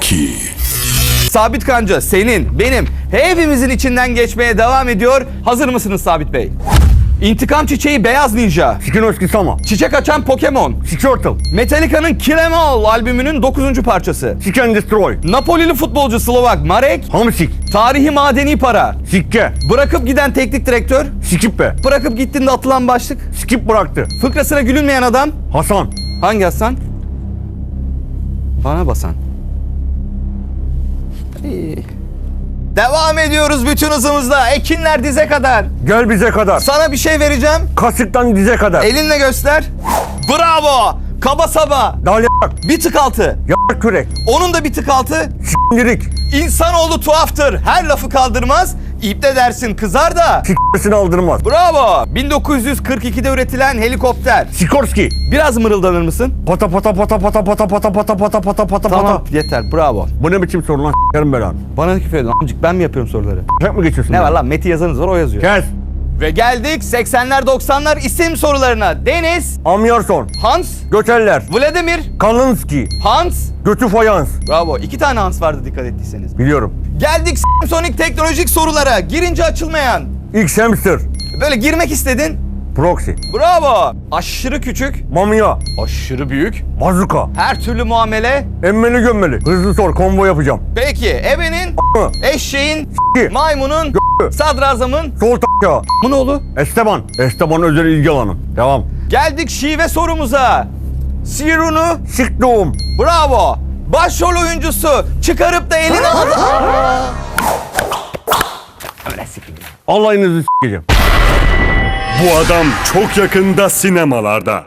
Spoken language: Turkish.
zeki. Sabit Kanca senin, benim, hepimizin içinden geçmeye devam ediyor. Hazır mısınız Sabit Bey? İntikam çiçeği Beyaz Ninja, Sikinoski Sama. çiçek açan Pokemon, Squirtle. Metallica'nın Kill Em All albümünün 9. parçası. Seek and Destroy. Napolili futbolcu Slovak Marek, Hamsik. tarihi madeni para, Sikke. bırakıp giden teknik direktör, Skip be. bırakıp gittiğinde atılan başlık, Skip bıraktı. fıkrasına gülünmeyen adam, Hasan. hangi Hasan? Bana basan. Devam ediyoruz bütün hızımızla. Ekinler dize kadar. Gel bize kadar. Sana bir şey vereceğim. Kasıktan dize kadar. Elinle göster. Bravo. Kaba saba. Dalyak. Bir tık altı. Yak kürek. Onun da bir tık altı. Sindirik. İnsanoğlu tuhaftır. Her lafı kaldırmaz. İpte dersin kızar da. Sikresini aldırmaz. Bravo. 1942'de üretilen helikopter. Sikorski. Biraz mırıldanır mısın? Pata pata pata pata pata pata pata pata pata pata Tamam pata. yeter. Bravo. Bu ne biçim soru lan s**erim belanı. Bana küfür edin. Amcık ben mi yapıyorum soruları? Tek mi geçiyorsun? Ne var lan? Meti yazanız var o yazıyor. Kes. Ve geldik 80'ler 90'lar isim sorularına. Deniz, Amyarson. Hans, Göteller. Vladimir, Kalinski. Hans. Götü fayans. Bravo. iki tane Hans vardı dikkat ettiyseniz. Biliyorum. Geldik Samsonic teknolojik sorulara. Girince açılmayan. X hamster. Böyle girmek istedin. Proxy. Bravo. Aşırı küçük. Mamya. Aşırı büyük. Bazuka. Her türlü muamele. Emmeli gömmeli. Hızlı sor. Combo yapacağım. Peki ebenin, eşeğin, maymunun, sadrazamın. Sol tak Bu ne oldu? Esteban. Esteban özel ilgi alanı. Devam. Geldik şive sorumuza. Sirunu Sik doğum. Bravo. Başrol oyuncusu çıkarıp da eline aldı. Allah'ınızı s**eceğim. Bu adam çok yakında sinemalarda.